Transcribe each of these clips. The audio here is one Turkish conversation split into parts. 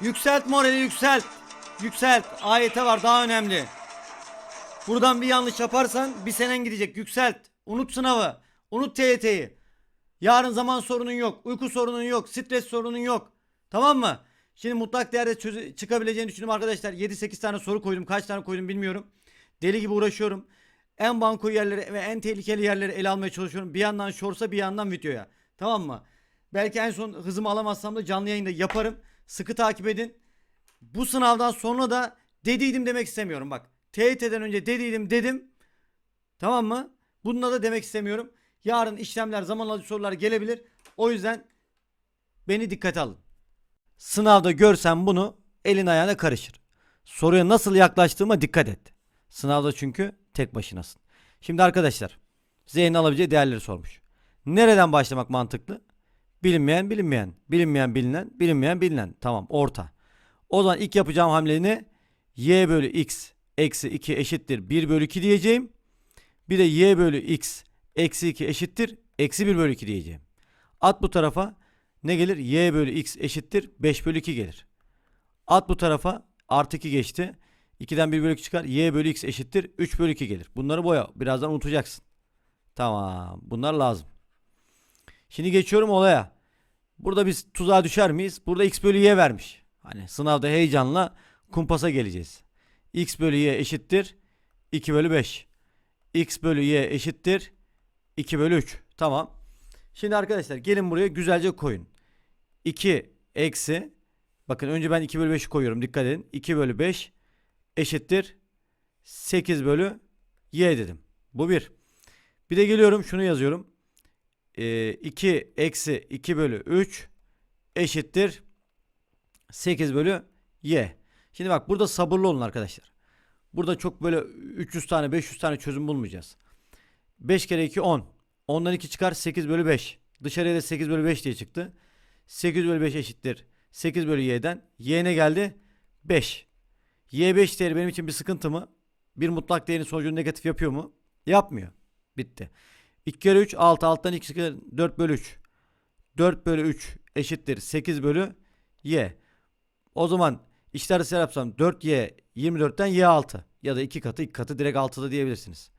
Yükselt morali yükselt. Yükselt. AYT var daha önemli. Buradan bir yanlış yaparsan bir senen gidecek. Yükselt. Unut sınavı. Unut TYT'yi. Yarın zaman sorunun yok. Uyku sorunun yok. Stres sorunun yok. Tamam mı? Şimdi mutlak değerde çöze- çıkabileceğini düşünüyorum arkadaşlar. 7-8 tane soru koydum. Kaç tane koydum bilmiyorum. Deli gibi uğraşıyorum. En banko yerleri ve en tehlikeli yerleri ele almaya çalışıyorum. Bir yandan shorts'a bir yandan videoya. Tamam mı? Belki en son hızımı alamazsam da canlı yayında yaparım. Sıkı takip edin. Bu sınavdan sonra da dediydim demek istemiyorum bak. TYT'den önce dediydim dedim. Tamam mı? Bununla da demek istemiyorum. Yarın işlemler zaman alıcı sorular gelebilir. O yüzden beni dikkate alın. Sınavda görsen bunu elin ayağına karışır. Soruya nasıl yaklaştığıma dikkat et. Sınavda çünkü tek başınasın. Şimdi arkadaşlar Z'nin alabileceği değerleri sormuş. Nereden başlamak mantıklı? Bilinmeyen bilinmeyen. Bilinmeyen bilinen. Bilinmeyen bilinen. Tamam orta. O zaman ilk yapacağım hamle ne? Y bölü x eksi 2 eşittir 1 bölü 2 diyeceğim. Bir de y bölü x eksi 2 eşittir eksi 1 bölü 2 diyeceğim. At bu tarafa ne gelir? Y bölü x eşittir 5 bölü 2 gelir. At bu tarafa artı 2 geçti. 2'den 1 bölü 2 çıkar. Y bölü x eşittir 3 bölü 2 gelir. Bunları boya. Birazdan unutacaksın. Tamam. Bunlar lazım. Şimdi geçiyorum olaya. Burada biz tuzağa düşer miyiz? Burada x bölü y vermiş. Hani sınavda heyecanla kumpasa geleceğiz. x bölü y eşittir 2 bölü 5. x bölü y eşittir 2 bölü 3. Tamam. Şimdi arkadaşlar gelin buraya güzelce koyun. 2 eksi bakın önce ben 2 bölü 5'i koyuyorum dikkat edin. 2 bölü 5 eşittir 8 bölü y dedim. Bu bir. Bir de geliyorum şunu yazıyorum. Ee, 2 eksi 2 bölü 3 eşittir 8 bölü y. Şimdi bak burada sabırlı olun arkadaşlar. Burada çok böyle 300 tane 500 tane çözüm bulmayacağız. 5 kere 2 10. 10'dan 2 çıkar 8 bölü 5. Dışarıya da 8 bölü 5 diye çıktı. 8 bölü 5 eşittir 8 bölü y'den. y ne geldi? 5. y 5 değeri benim için bir sıkıntı mı? Bir mutlak değerin sonucunu negatif yapıyor mu? Yapmıyor. Bitti. 2 kere 3 6. Alttan 2 çıkar 4 bölü 3. 4 bölü 3 eşittir 8 bölü y. O zaman işler arası yapsam 4y 24'ten y 6 ya da 2 katı 2 katı direkt 6'da diyebilirsiniz.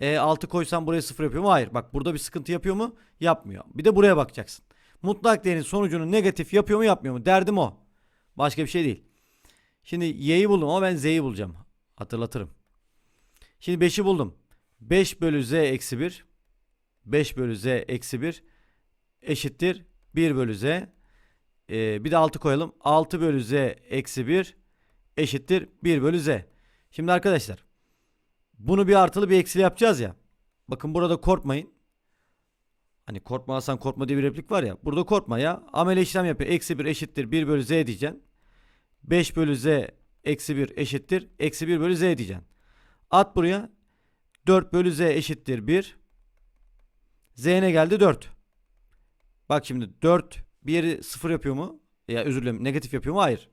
E 6 koysam buraya 0 yapıyor mu? Hayır. Bak burada bir sıkıntı yapıyor mu? Yapmıyor. Bir de buraya bakacaksın. Mutlak değerin sonucunu negatif yapıyor mu yapmıyor mu? Derdim o. Başka bir şey değil. Şimdi y'yi buldum ama ben z'yi bulacağım. Hatırlatırım. Şimdi 5'i buldum. 5 bölü z eksi 1 5 bölü z eksi 1 eşittir 1 bölü z. Ee, bir de 6 koyalım. 6 bölü z eksi 1 eşittir 1 bölü z. Şimdi arkadaşlar bunu bir artılı bir eksili yapacağız ya. Bakın burada korkmayın. Hani korkma Hasan korkma diye bir replik var ya. Burada korkma ya. Amele işlem yapıyor. Eksi 1 eşittir 1 bölü z diyeceksin. 5 bölü z eksi 1 eşittir. Eksi 1 bölü z diyeceksin. At buraya. 4 bölü z eşittir 1. z ne geldi? 4. Bak şimdi 4 bir yeri 0 yapıyor mu? Ya özür dilerim negatif yapıyor mu? Hayır.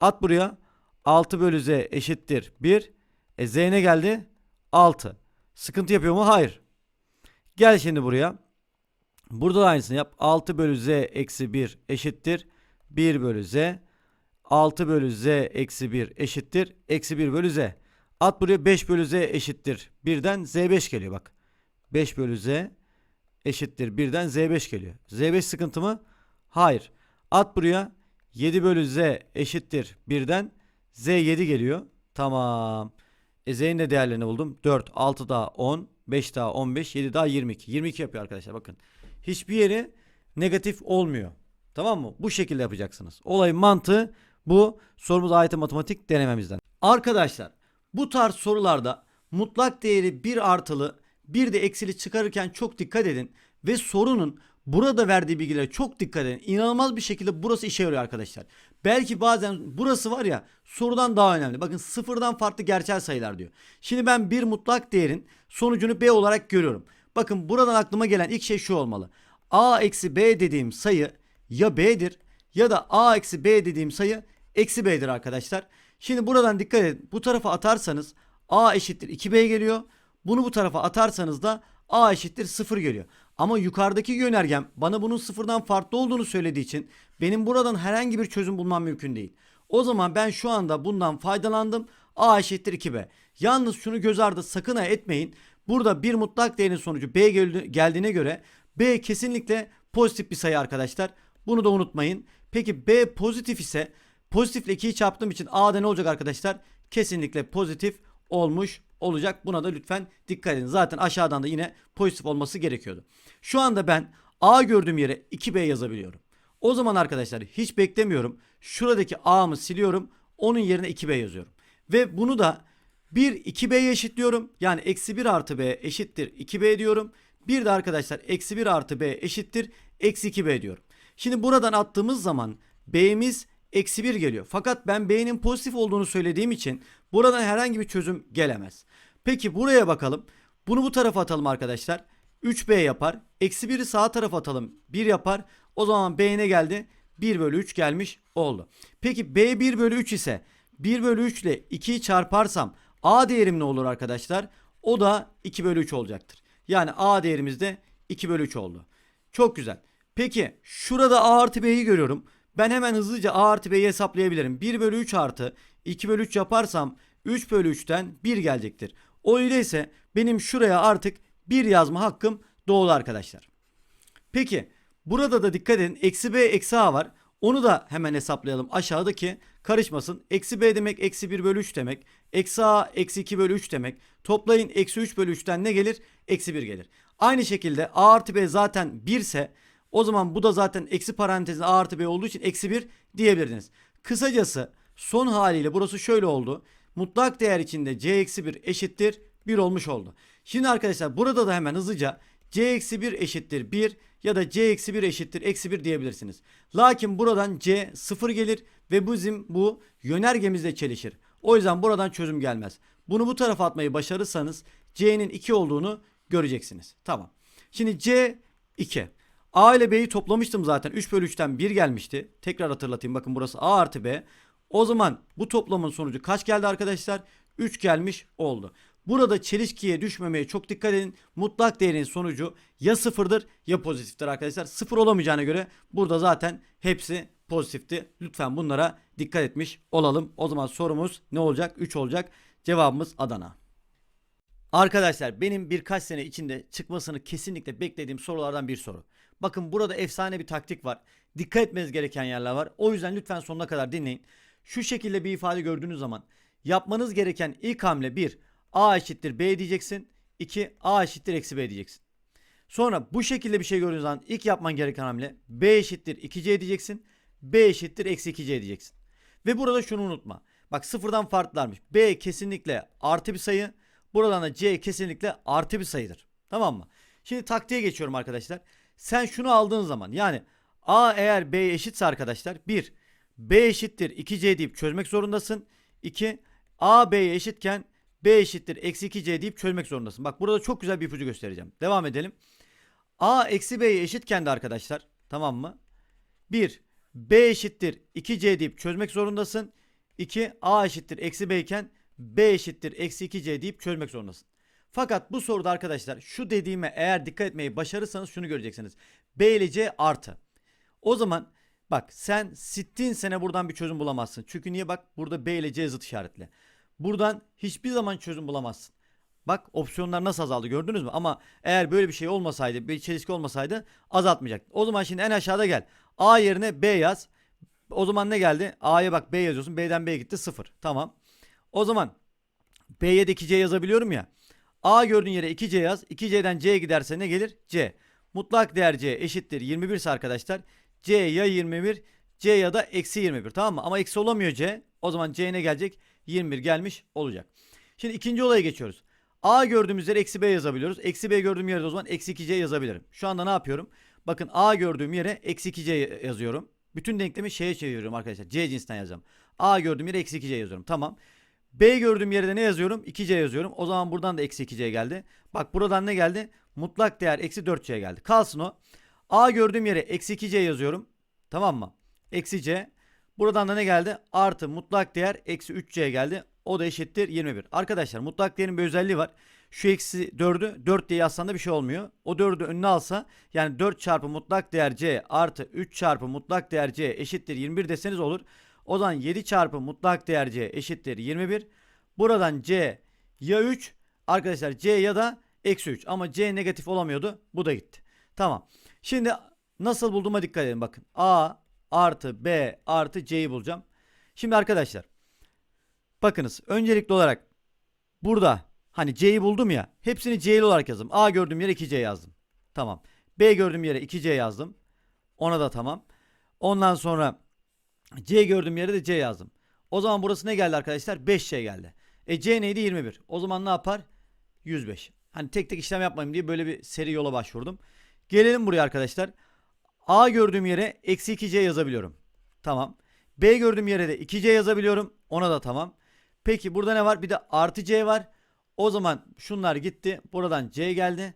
At buraya. 6 bölü z eşittir 1. E z ne geldi? 6. Sıkıntı yapıyor mu? Hayır. Gel şimdi buraya. Burada da aynısını yap. 6 bölü z eksi 1 eşittir. 1 bölü z. 6 bölü z eksi 1 eşittir. Eksi 1 bölü z. At buraya 5 bölü z eşittir. 1'den z5 geliyor bak. 5 bölü z eşittir 1'den z5 geliyor. z5 sıkıntı mı? Hayır. At buraya 7 bölü z eşittir 1'den z7 geliyor. Tamam. E z'nin de değerlerini buldum. 4, 6 daha 10, 5 daha 15, 7 daha 22. 22 yapıyor arkadaşlar bakın. Hiçbir yeri negatif olmuyor. Tamam mı? Bu şekilde yapacaksınız. Olayın mantığı bu sorumuz AYT matematik denememizden. Arkadaşlar bu tarz sorularda mutlak değeri bir artılı bir de eksili çıkarırken çok dikkat edin. Ve sorunun burada verdiği bilgilere çok dikkat edin. İnanılmaz bir şekilde burası işe yarıyor arkadaşlar. Belki bazen burası var ya sorudan daha önemli. Bakın sıfırdan farklı gerçel sayılar diyor. Şimdi ben bir mutlak değerin sonucunu B olarak görüyorum. Bakın buradan aklıma gelen ilk şey şu olmalı. A eksi B dediğim sayı ya B'dir ya da A eksi B dediğim sayı eksi B'dir arkadaşlar. Şimdi buradan dikkat edin. Bu tarafa atarsanız A eşittir 2B geliyor. Bunu bu tarafa atarsanız da A eşittir 0 geliyor. Ama yukarıdaki yönergem bana bunun sıfırdan farklı olduğunu söylediği için benim buradan herhangi bir çözüm bulmam mümkün değil. O zaman ben şu anda bundan faydalandım. A eşittir 2B. Yalnız şunu göz ardı sakın ha etmeyin. Burada bir mutlak değerin sonucu B gel- geldiğine göre B kesinlikle pozitif bir sayı arkadaşlar. Bunu da unutmayın. Peki B pozitif ise pozitifle 2'yi çarptığım için A'da ne olacak arkadaşlar? Kesinlikle pozitif olmuş olacak. Buna da lütfen dikkat edin. Zaten aşağıdan da yine pozitif olması gerekiyordu. Şu anda ben A gördüğüm yere 2B yazabiliyorum. O zaman arkadaşlar hiç beklemiyorum. Şuradaki A'mı siliyorum. Onun yerine 2B yazıyorum. Ve bunu da 1 2B'ye eşitliyorum. Yani eksi 1 artı B eşittir 2B diyorum. Bir de arkadaşlar eksi 1 artı B eşittir eksi 2B diyorum. Şimdi buradan attığımız zaman B'miz eksi 1 geliyor. Fakat ben B'nin pozitif olduğunu söylediğim için buradan herhangi bir çözüm gelemez. Peki buraya bakalım. Bunu bu tarafa atalım arkadaşlar. 3B yapar. Eksi 1'i sağ tarafa atalım. 1 yapar. O zaman B ne geldi? 1 bölü 3 gelmiş oldu. Peki B 1 bölü 3 ise 1 bölü 3 ile 2'yi çarparsam A değerim ne olur arkadaşlar? O da 2 bölü 3 olacaktır. Yani A değerimiz de 2 bölü 3 oldu. Çok güzel. Peki şurada A artı B'yi görüyorum. Ben hemen hızlıca A artı B'yi hesaplayabilirim. 1 bölü 3 artı 2 bölü 3 yaparsam 3 bölü 3'ten 1 gelecektir. O öyleyse benim şuraya artık 1 yazma hakkım doğdu arkadaşlar. Peki burada da dikkat edin. Eksi B eksi A var. Onu da hemen hesaplayalım aşağıdaki karışmasın. Eksi B demek eksi 1 bölü 3 demek. Eksi A eksi 2 bölü 3 demek. Toplayın eksi 3 bölü 3'ten ne gelir? Eksi 1 gelir. Aynı şekilde A artı B zaten 1 ise o zaman bu da zaten eksi parantezin A artı B olduğu için eksi 1 diyebilirdiniz. Kısacası son haliyle burası şöyle oldu. Mutlak değer içinde C eksi 1 eşittir 1 olmuş oldu. Şimdi arkadaşlar burada da hemen hızlıca C eksi 1 eşittir 1 ya da C eksi 1 eşittir eksi 1 diyebilirsiniz. Lakin buradan C 0 gelir ve bizim bu yönergemizle çelişir. O yüzden buradan çözüm gelmez. Bunu bu tarafa atmayı başarırsanız C'nin 2 olduğunu göreceksiniz. Tamam. Şimdi C 2. A ile B'yi toplamıştım zaten. 3 bölü 3'ten 1 gelmişti. Tekrar hatırlatayım. Bakın burası A artı B. O zaman bu toplamın sonucu kaç geldi arkadaşlar? 3 gelmiş oldu. Burada çelişkiye düşmemeye çok dikkat edin. Mutlak değerin sonucu ya sıfırdır ya pozitiftir arkadaşlar. Sıfır olamayacağına göre burada zaten hepsi pozitifti. Lütfen bunlara dikkat etmiş olalım. O zaman sorumuz ne olacak? 3 olacak. Cevabımız Adana. Arkadaşlar benim birkaç sene içinde çıkmasını kesinlikle beklediğim sorulardan bir soru. Bakın burada efsane bir taktik var. Dikkat etmeniz gereken yerler var. O yüzden lütfen sonuna kadar dinleyin. Şu şekilde bir ifade gördüğünüz zaman yapmanız gereken ilk hamle 1. A eşittir B diyeceksin. 2. A eşittir eksi B diyeceksin. Sonra bu şekilde bir şey gördüğünüz zaman ilk yapman gereken hamle B eşittir 2C diyeceksin. B eşittir eksi 2C diyeceksin. Ve burada şunu unutma. Bak sıfırdan farklılarmış. B kesinlikle artı bir sayı. Buradan da C kesinlikle artı bir sayıdır. Tamam mı? Şimdi taktiğe geçiyorum arkadaşlar. Sen şunu aldığın zaman yani A eğer B eşitse arkadaşlar 1. B eşittir 2C deyip çözmek zorundasın. 2. A B'ye eşitken B eşittir eksi 2C deyip çözmek zorundasın. Bak burada çok güzel bir ipucu göstereceğim. Devam edelim. A eksi B'ye eşitken de arkadaşlar tamam mı? 1. B eşittir 2C deyip çözmek zorundasın. 2. A eşittir eksi B iken B eşittir eksi 2C deyip çözmek zorundasın. Fakat bu soruda arkadaşlar şu dediğime eğer dikkat etmeyi başarırsanız şunu göreceksiniz. B ile C artı. O zaman bak sen sittin sene buradan bir çözüm bulamazsın. Çünkü niye bak burada B ile C zıt işaretli. Buradan hiçbir zaman çözüm bulamazsın. Bak opsiyonlar nasıl azaldı gördünüz mü? Ama eğer böyle bir şey olmasaydı, bir çelişki olmasaydı azaltmayacak. O zaman şimdi en aşağıda gel. A yerine B yaz. O zaman ne geldi? A'ya bak B yazıyorsun. B'den B'ye gitti 0. Tamam. O zaman B'ye de 2C yazabiliyorum ya. A gördüğün yere 2C yaz. 2C'den C'ye giderse ne gelir? C. Mutlak değer C eşittir 21 ise arkadaşlar. C ya 21 C ya da eksi 21 tamam mı? Ama eksi olamıyor C. O zaman C ne gelecek? 21 gelmiş olacak. Şimdi ikinci olaya geçiyoruz. A gördüğümüz yere eksi B yazabiliyoruz. Eksi B gördüğüm yere de o zaman eksi 2C yazabilirim. Şu anda ne yapıyorum? Bakın A gördüğüm yere eksi 2C yazıyorum. Bütün denklemi şeye çeviriyorum arkadaşlar. C cinsinden yazacağım. A gördüğüm yere eksi 2C yazıyorum. Tamam. B gördüğüm yere de ne yazıyorum? 2C yazıyorum. O zaman buradan da eksi 2C geldi. Bak buradan ne geldi? Mutlak değer eksi 4C geldi. Kalsın o. A gördüğüm yere eksi 2C yazıyorum. Tamam mı? Eksi C. Buradan da ne geldi? Artı mutlak değer eksi 3C geldi. O da eşittir 21. Arkadaşlar mutlak değerin bir özelliği var. Şu eksi 4'ü 4 diye yazsan da bir şey olmuyor. O 4'ü önüne alsa yani 4 çarpı mutlak değer c artı 3 çarpı mutlak değer c eşittir 21 deseniz olur. O zaman 7 çarpı mutlak değer c eşittir 21. Buradan c ya 3 arkadaşlar c ya da eksi 3 ama c negatif olamıyordu. Bu da gitti. Tamam. Şimdi nasıl bulduğuma dikkat edin bakın. a artı b artı c'yi bulacağım. Şimdi arkadaşlar bakınız öncelikli olarak burada hani c'yi buldum ya hepsini c'li olarak yazdım. a gördüğüm yere 2c yazdım. Tamam. b gördüğüm yere 2c yazdım. Ona da tamam. Ondan sonra c gördüğüm yere de c yazdım. O zaman burası ne geldi arkadaşlar? 5c geldi. E c neydi? 21. O zaman ne yapar? 105. Hani tek tek işlem yapmayayım diye böyle bir seri yola başvurdum. Gelelim buraya arkadaşlar. A gördüğüm yere eksi 2C yazabiliyorum. Tamam. B gördüğüm yere de 2C yazabiliyorum. Ona da tamam. Peki burada ne var? Bir de artı C var. O zaman şunlar gitti. Buradan C geldi.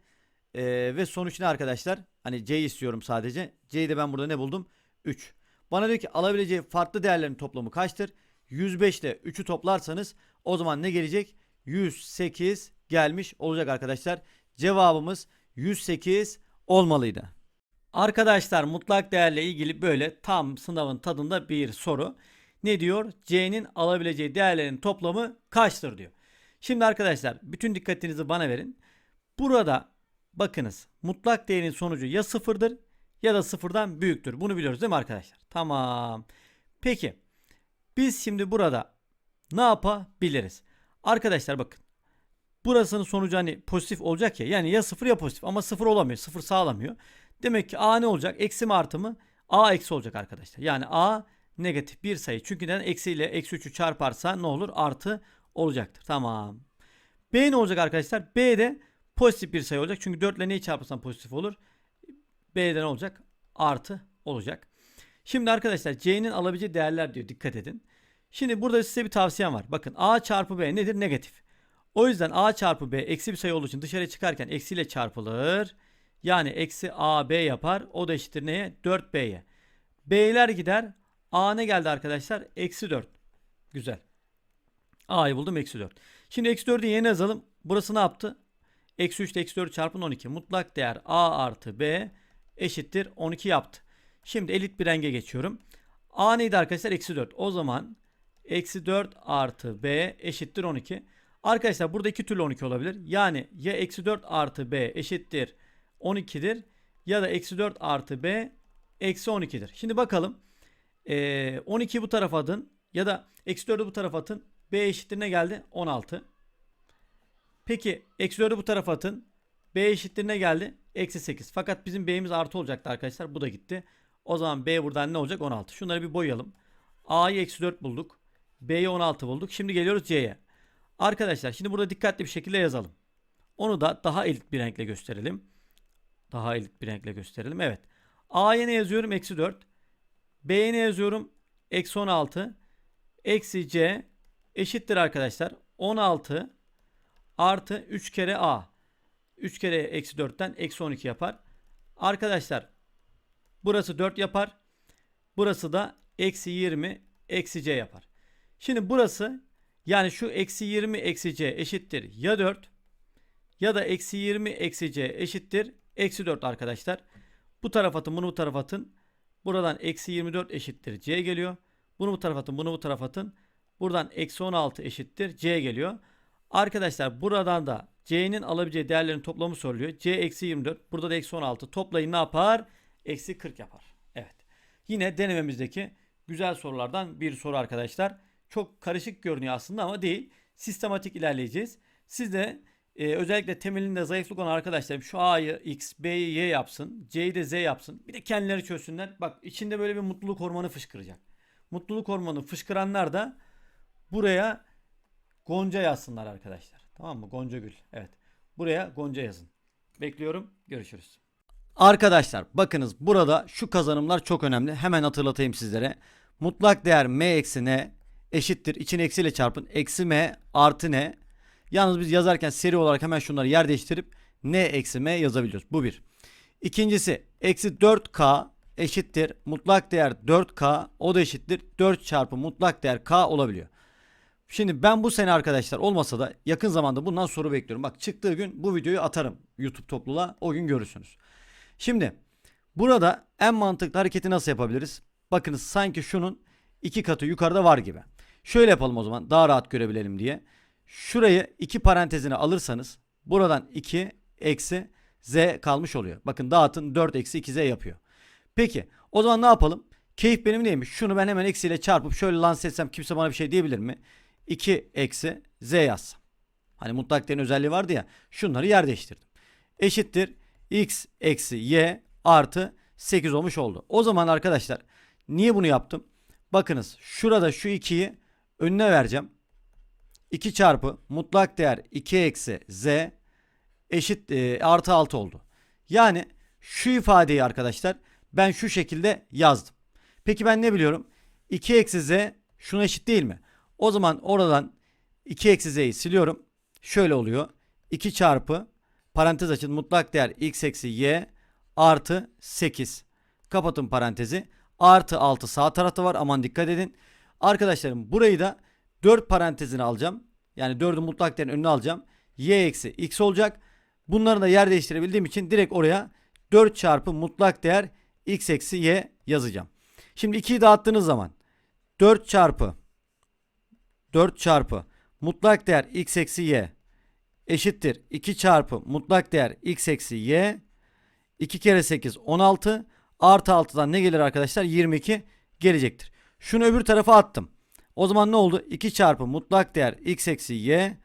Ee, ve sonuç ne arkadaşlar? Hani C istiyorum sadece. C'yi de ben burada ne buldum? 3. Bana diyor ki alabileceği farklı değerlerin toplamı kaçtır? 105 ile 3'ü toplarsanız o zaman ne gelecek? 108 gelmiş olacak arkadaşlar. Cevabımız 108 olmalıydı. Arkadaşlar mutlak değerle ilgili böyle tam sınavın tadında bir soru. Ne diyor? C'nin alabileceği değerlerin toplamı kaçtır diyor. Şimdi arkadaşlar bütün dikkatinizi bana verin. Burada bakınız mutlak değerin sonucu ya sıfırdır ya da sıfırdan büyüktür. Bunu biliyoruz değil mi arkadaşlar? Tamam. Peki biz şimdi burada ne yapabiliriz? Arkadaşlar bakın. Burasının sonucu hani pozitif olacak ya. Yani ya sıfır ya pozitif ama sıfır olamıyor. Sıfır sağlamıyor. Demek ki A ne olacak? Eksi mi artı mı? A eksi olacak arkadaşlar. Yani A negatif bir sayı. Çünkü neden? Eksi ile eksi 3'ü çarparsa ne olur? Artı olacaktır. Tamam. B ne olacak arkadaşlar? B de pozitif bir sayı olacak. Çünkü 4 ile neyi çarparsan pozitif olur? B'de ne olacak? Artı olacak. Şimdi arkadaşlar C'nin alabileceği değerler diyor. Dikkat edin. Şimdi burada size bir tavsiyem var. Bakın A çarpı B nedir? Negatif. O yüzden A çarpı B eksi bir sayı olduğu için dışarıya çıkarken eksiyle çarpılır. Yani eksi AB yapar. O da eşittir neye? 4B'ye. B'ler gider. A ne geldi arkadaşlar? Eksi 4. Güzel. A'yı buldum eksi 4. Şimdi eksi 4'ü yeni yazalım. Burası ne yaptı? Eksi 3 ile eksi 4 çarpın 12. Mutlak değer A artı B eşittir 12 yaptı. Şimdi elit bir renge geçiyorum. A neydi arkadaşlar? Eksi 4. O zaman eksi 4 artı B eşittir 12. Arkadaşlar burada iki türlü 12 olabilir. Yani ya eksi 4 artı B eşittir 12'dir ya da eksi 4 artı B eksi 12'dir. Şimdi bakalım. Ee, 12 bu tarafa atın ya da eksi 4'ü bu tarafa atın. B eşittir ne geldi? 16. Peki eksi 4'ü bu tarafa atın. B eşittir ne geldi? Eksi 8. Fakat bizim B'miz artı olacaktı arkadaşlar. Bu da gitti. O zaman B buradan ne olacak? 16. Şunları bir boyayalım. A'yı eksi 4 bulduk. B'yi 16 bulduk. Şimdi geliyoruz C'ye. Arkadaşlar şimdi burada dikkatli bir şekilde yazalım. Onu da daha elit bir renkle gösterelim. Daha elit bir renkle gösterelim. Evet. A'ya ne yazıyorum? Eksi 4. B'ye ne yazıyorum? Eksi 16. Eksi C eşittir arkadaşlar. 16 artı 3 kere A. 3 kere eksi 4'ten eksi 12 yapar. Arkadaşlar burası 4 yapar. Burası da eksi 20 eksi C yapar. Şimdi burası yani şu eksi 20 eksi C eşittir ya 4 ya da eksi 20 eksi C eşittir eksi 4 arkadaşlar. Bu taraf atın bunu bu taraf atın. Buradan eksi 24 eşittir C geliyor. Bunu bu taraf atın bunu bu taraf atın. Buradan eksi 16 eşittir C geliyor. Arkadaşlar buradan da C'nin alabileceği değerlerin toplamı soruluyor. C eksi 24. Burada da eksi 16. Toplayın ne yapar? Eksi 40 yapar. Evet. Yine denememizdeki güzel sorulardan bir soru arkadaşlar. Çok karışık görünüyor aslında ama değil. Sistematik ilerleyeceğiz. Siz de e, özellikle temelinde zayıflık olan arkadaşlarım şu A'yı X, B'yi Y yapsın. C'yi de Z yapsın. Bir de kendileri çözsünler. Bak içinde böyle bir mutluluk hormonu fışkıracak. Mutluluk hormonu fışkıranlar da buraya Gonca yazsınlar arkadaşlar. Tamam mı? Gonca Gül. Evet. Buraya Gonca yazın. Bekliyorum. Görüşürüz. Arkadaşlar bakınız burada şu kazanımlar çok önemli. Hemen hatırlatayım sizlere. Mutlak değer m eksi n eşittir. İçine eksiyle çarpın. Eksi m artı n. Yalnız biz yazarken seri olarak hemen şunları yer değiştirip n eksi m yazabiliyoruz. Bu bir. İkincisi eksi 4k eşittir. Mutlak değer 4k o da eşittir. 4 çarpı mutlak değer k olabiliyor. Şimdi ben bu sene arkadaşlar olmasa da yakın zamanda bundan soru bekliyorum. Bak çıktığı gün bu videoyu atarım YouTube topluluğa. O gün görürsünüz. Şimdi burada en mantıklı hareketi nasıl yapabiliriz? Bakınız sanki şunun iki katı yukarıda var gibi. Şöyle yapalım o zaman daha rahat görebilelim diye. Şurayı iki parantezine alırsanız buradan 2 eksi z kalmış oluyor. Bakın dağıtın 4 eksi 2z yapıyor. Peki o zaman ne yapalım? Keyif benim neymiş? Şunu ben hemen eksiyle çarpıp şöyle lanse etsem kimse bana bir şey diyebilir mi? 2 eksi z yazsam. Hani mutlak değerin özelliği vardı ya. Şunları yer değiştirdim. Eşittir x eksi y artı 8 olmuş oldu. O zaman arkadaşlar niye bunu yaptım? Bakınız şurada şu 2'yi önüne vereceğim. 2 çarpı mutlak değer 2 eksi z eşit e, artı 6 oldu. Yani şu ifadeyi arkadaşlar ben şu şekilde yazdım. Peki ben ne biliyorum? 2 eksi z şuna eşit değil mi? O zaman oradan 2 eksi z'yi siliyorum. Şöyle oluyor. 2 çarpı parantez açın mutlak değer x eksi y artı 8. Kapatın parantezi. Artı 6 sağ tarafta var. Aman dikkat edin. Arkadaşlarım burayı da 4 parantezine alacağım. Yani 4'ü mutlak değerin önüne alacağım. y eksi x olacak. Bunları da yer değiştirebildiğim için direkt oraya 4 çarpı mutlak değer x eksi y yazacağım. Şimdi 2'yi dağıttığınız zaman 4 çarpı 4 çarpı mutlak değer x eksi y eşittir 2 çarpı mutlak değer x eksi y 2 kere 8 16 artı 6'dan ne gelir arkadaşlar 22 gelecektir. Şunu öbür tarafa attım. O zaman ne oldu? 2 çarpı mutlak değer x eksi y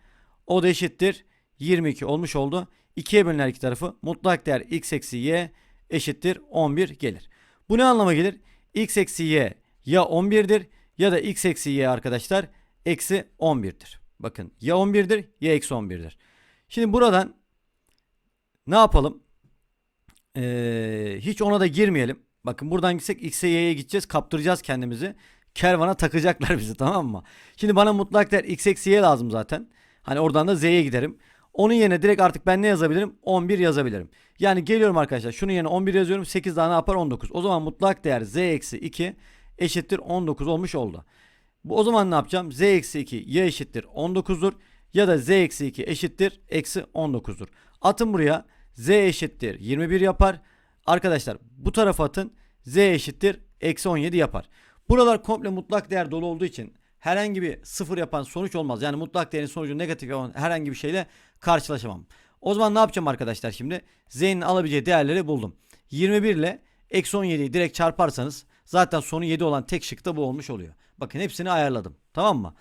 o da eşittir 22 olmuş oldu. 2'ye bölünen iki tarafı mutlak değer x eksi y eşittir 11 gelir. Bu ne anlama gelir? x eksi y ya 11'dir ya da x eksi y arkadaşlar eksi 11'dir. Bakın ya 11'dir ya eksi 11'dir. Şimdi buradan ne yapalım? Ee, hiç ona da girmeyelim. Bakın buradan gitsek x'e y'ye gideceğiz kaptıracağız kendimizi. Kervana takacaklar bizi tamam mı? Şimdi bana mutlak değer x eksi y lazım zaten. Hani oradan da z'ye giderim. Onun yerine direkt artık ben ne yazabilirim? 11 yazabilirim. Yani geliyorum arkadaşlar. Şunun yerine 11 yazıyorum. 8 daha ne yapar? 19. O zaman mutlak değer z eksi 2 eşittir 19 olmuş oldu. Bu o zaman ne yapacağım? z eksi 2 ya eşittir 19'dur ya da z eksi 2 eşittir eksi 19'dur. Atın buraya z eşittir 21 yapar. Arkadaşlar bu tarafa atın z eşittir eksi 17 yapar. Buralar komple mutlak değer dolu olduğu için herhangi bir sıfır yapan sonuç olmaz. Yani mutlak değerin sonucu negatif olan herhangi bir şeyle karşılaşamam. O zaman ne yapacağım arkadaşlar şimdi? Z'nin alabileceği değerleri buldum. 21 ile eksi 17'yi direkt çarparsanız zaten sonu 7 olan tek şık da bu olmuş oluyor. Bakın hepsini ayarladım. Tamam mı?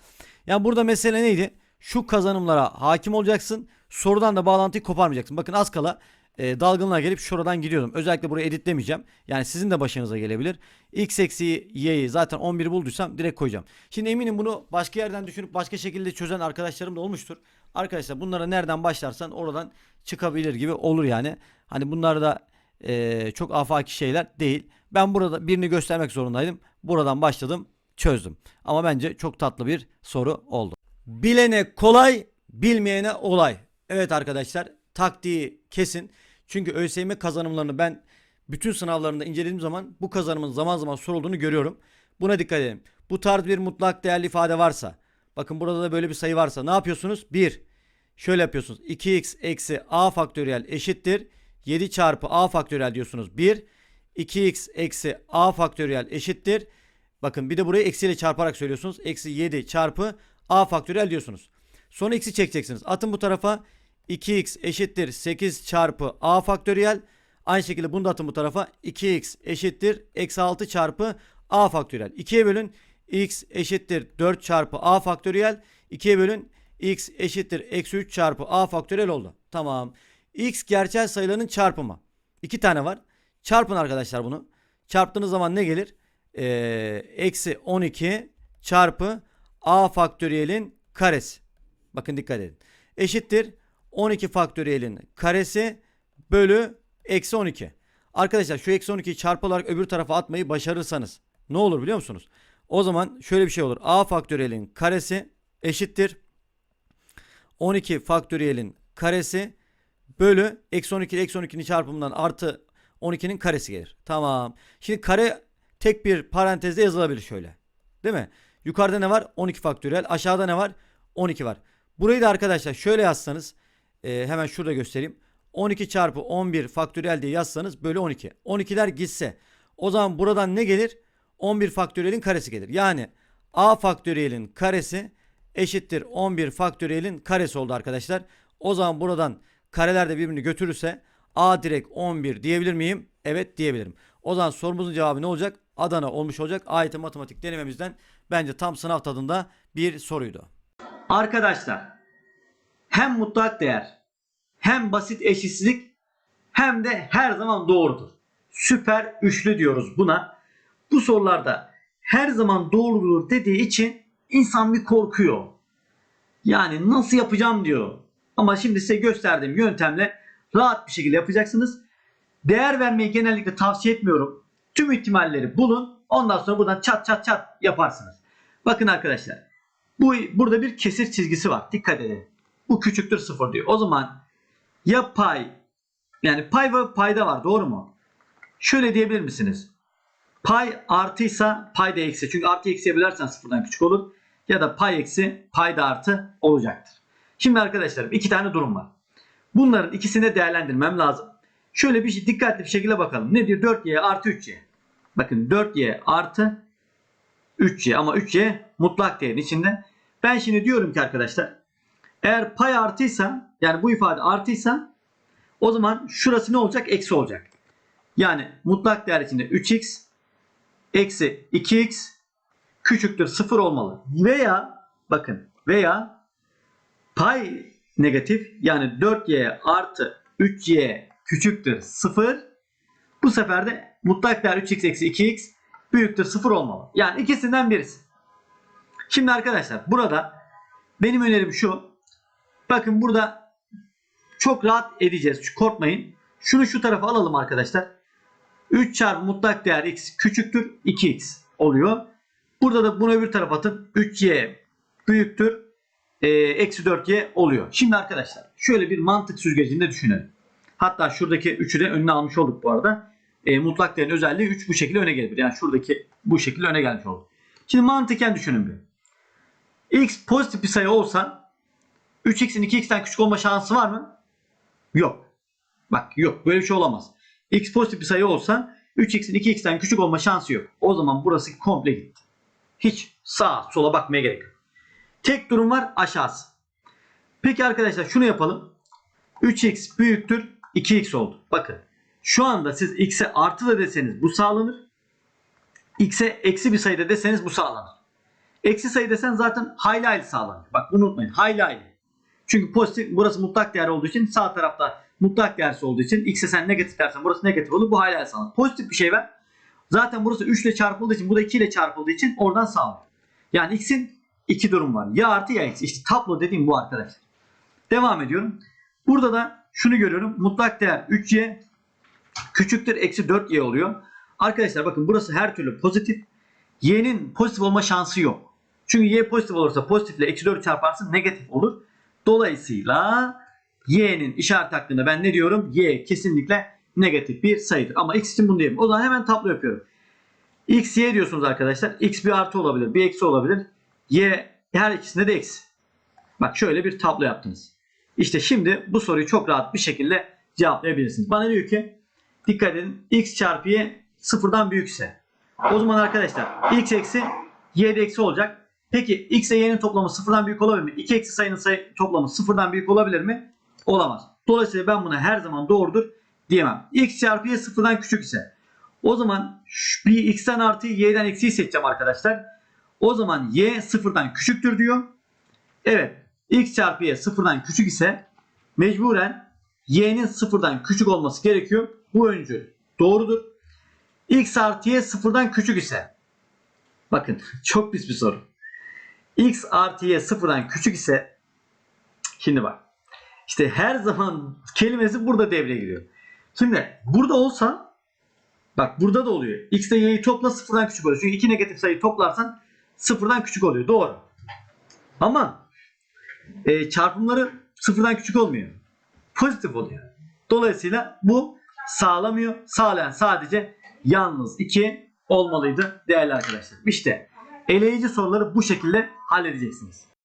Yani burada mesele neydi? Şu kazanımlara hakim olacaksın. Sorudan da bağlantıyı koparmayacaksın. Bakın az kala e, dalgınlığa gelip şuradan gidiyordum. Özellikle burayı editlemeyeceğim. Yani sizin de başınıza gelebilir. X eksi y'yi zaten 11 bulduysam direkt koyacağım. Şimdi eminim bunu başka yerden düşünüp başka şekilde çözen arkadaşlarım da olmuştur. Arkadaşlar bunlara nereden başlarsan oradan çıkabilir gibi olur yani. Hani bunlar da e, çok afaki şeyler değil. Ben burada birini göstermek zorundaydım. Buradan başladım çözdüm. Ama bence çok tatlı bir soru oldu. Bilene kolay, bilmeyene olay. Evet arkadaşlar taktiği kesin. Çünkü ÖSYM kazanımlarını ben bütün sınavlarında incelediğim zaman bu kazanımın zaman zaman sorulduğunu görüyorum. Buna dikkat edin. Bu tarz bir mutlak değerli ifade varsa bakın burada da böyle bir sayı varsa ne yapıyorsunuz? 1. Şöyle yapıyorsunuz. 2x eksi a faktöriyel eşittir. 7 çarpı a faktöriyel diyorsunuz. 1. 2x eksi a faktöriyel eşittir. Bakın bir de burayı eksiyle çarparak söylüyorsunuz. Eksi 7 çarpı a faktöriyel diyorsunuz. Sonra x'i çekeceksiniz. Atın bu tarafa 2x eşittir 8 çarpı a faktöriyel. Aynı şekilde bunu da atın bu tarafa. 2x eşittir eksi 6 çarpı a faktöriyel. 2'ye bölün x eşittir 4 çarpı a faktöriyel. 2'ye bölün x eşittir eksi 3 çarpı a faktöriyel oldu. Tamam. x gerçel sayıların çarpımı. 2 tane var. Çarpın arkadaşlar bunu. Çarptığınız zaman ne gelir? Ee, eksi 12 çarpı a faktöriyelin karesi. Bakın dikkat edin. Eşittir 12 faktöriyelin karesi bölü eksi 12. Arkadaşlar şu eksi 12'yi çarpı olarak öbür tarafa atmayı başarırsanız ne olur biliyor musunuz? O zaman şöyle bir şey olur. a faktöriyelin karesi eşittir 12 faktöriyelin karesi bölü eksi 12 ile eksi 12'nin çarpımından artı 12'nin karesi gelir. Tamam. Şimdi kare tek bir parantezde yazılabilir şöyle. Değil mi? Yukarıda ne var? 12 faktöriyel. Aşağıda ne var? 12 var. Burayı da arkadaşlar şöyle yazsanız e, hemen şurada göstereyim. 12 çarpı 11 faktöriyel diye yazsanız bölü 12. 12'ler gitse o zaman buradan ne gelir? 11 faktöriyelin karesi gelir. Yani a faktöriyelin karesi eşittir 11 faktöriyelin karesi oldu arkadaşlar. O zaman buradan kareler de birbirini götürürse a direkt 11 diyebilir miyim? Evet diyebilirim. O zaman sorumuzun cevabı ne olacak? Adana olmuş olacak. AYT matematik denememizden bence tam sınav tadında bir soruydu. Arkadaşlar hem mutlak değer hem basit eşitsizlik hem de her zaman doğrudur. Süper üçlü diyoruz buna. Bu sorularda her zaman doğrudur dediği için insan bir korkuyor. Yani nasıl yapacağım diyor. Ama şimdi size gösterdiğim yöntemle rahat bir şekilde yapacaksınız. Değer vermeyi genellikle tavsiye etmiyorum. Tüm ihtimalleri bulun. Ondan sonra buradan çat çat çat yaparsınız. Bakın arkadaşlar. Bu burada bir kesir çizgisi var. Dikkat edin. Bu küçüktür sıfır diyor. O zaman ya pay yani pay ve payda var doğru mu? Şöyle diyebilir misiniz? Pay artıysa pay da eksi. Çünkü artı eksiye bölersen sıfırdan küçük olur. Ya da pay eksi pay da artı olacaktır. Şimdi arkadaşlarım iki tane durum var. Bunların ikisini de değerlendirmem lazım. Şöyle bir şey, dikkatli bir şekilde bakalım. Ne diyor? 4y artı 3y. Bakın 4y artı 3y ama 3y mutlak değerin içinde. Ben şimdi diyorum ki arkadaşlar eğer pay artıysa yani bu ifade artıysa o zaman şurası ne olacak? Eksi olacak. Yani mutlak değer içinde 3x eksi 2x küçüktür 0 olmalı. Veya bakın veya pay negatif yani 4y artı 3y küçüktür 0 bu sefer de mutlak değer 3x eksi 2x büyüktür 0 olmalı. Yani ikisinden birisi. Şimdi arkadaşlar burada benim önerim şu. Bakın burada çok rahat edeceğiz. Korkmayın. Şunu şu tarafa alalım arkadaşlar. 3 çarpı mutlak değer x küçüktür 2x oluyor. Burada da bunu öbür tarafa atın. 3y büyüktür e, eksi 4y oluyor. Şimdi arkadaşlar şöyle bir mantık süzgecinde düşünelim. Hatta şuradaki 3'ü de önüne almış olduk bu arada. E, mutlak değerin özelliği 3 bu şekilde öne gelir. Yani şuradaki bu şekilde öne gelmiş oldu. Şimdi mantıken düşünün bir. x pozitif bir sayı olsa 3x'in 2x'ten küçük olma şansı var mı? Yok. Bak yok böyle bir şey olamaz. x pozitif bir sayı olsa 3x'in 2x'ten küçük olma şansı yok. O zaman burası komple gitti. Hiç sağa sola bakmaya gerek yok. Tek durum var aşağısı. Peki arkadaşlar şunu yapalım. 3x büyüktür 2x oldu. Bakın şu anda siz x'e artı da deseniz bu sağlanır. x'e eksi bir sayıda deseniz bu sağlanır. Eksi sayı desen zaten hayli hayli sağlanır. Bak unutmayın. Hayli hayli. Çünkü pozitif burası mutlak değer olduğu için sağ tarafta mutlak değersi olduğu için x'e sen negatif dersen burası negatif olur. Bu hayli sağlanır. Pozitif bir şey ver. Zaten burası 3 ile çarpıldığı için bu da 2 ile çarpıldığı için oradan sağlanır. Yani x'in iki durum var. Ya artı ya eksi. İşte tablo dediğim bu arkadaşlar. Devam ediyorum. Burada da şunu görüyorum. Mutlak değer 3y küçüktür eksi 4y oluyor. Arkadaşlar bakın burası her türlü pozitif. Y'nin pozitif olma şansı yok. Çünkü y pozitif olursa pozitifle eksi 4 çarparsın negatif olur. Dolayısıyla y'nin işaret hakkında ben ne diyorum? Y kesinlikle negatif bir sayıdır. Ama x için bunu diyeyim. O zaman hemen tablo yapıyorum. x, y diyorsunuz arkadaşlar. x bir artı olabilir, bir eksi olabilir. Y her ikisinde de eksi. Bak şöyle bir tablo yaptınız. İşte şimdi bu soruyu çok rahat bir şekilde cevaplayabilirsiniz. Bana diyor ki dikkat edin x çarpı y sıfırdan büyükse. O zaman arkadaşlar x eksi y de eksi olacak. Peki x ile y'nin toplamı sıfırdan büyük olabilir mi? İki eksi sayının sayı toplamı sıfırdan büyük olabilir mi? Olamaz. Dolayısıyla ben buna her zaman doğrudur diyemem. x çarpı y sıfırdan küçük ise. O zaman bir x'ten artıyı y'den eksiyi seçeceğim arkadaşlar. O zaman y sıfırdan küçüktür diyor. Evet x çarpı y sıfırdan küçük ise mecburen y'nin sıfırdan küçük olması gerekiyor. Bu öncül doğrudur. x artı y sıfırdan küçük ise bakın çok pis bir soru. X artı y sıfırdan küçük ise şimdi bak işte her zaman kelimesi burada devreye giriyor. Şimdi burada olsa bak burada da oluyor. x ile y'yi topla sıfırdan küçük oluyor. Çünkü iki negatif sayıyı toplarsan sıfırdan küçük oluyor. Doğru. Ama e, çarpımları sıfırdan küçük olmuyor. Pozitif oluyor. Dolayısıyla bu sağlamıyor. Sağlayan sadece yalnız 2 olmalıydı değerli arkadaşlar. İşte Eleyici soruları bu şekilde halledeceksiniz.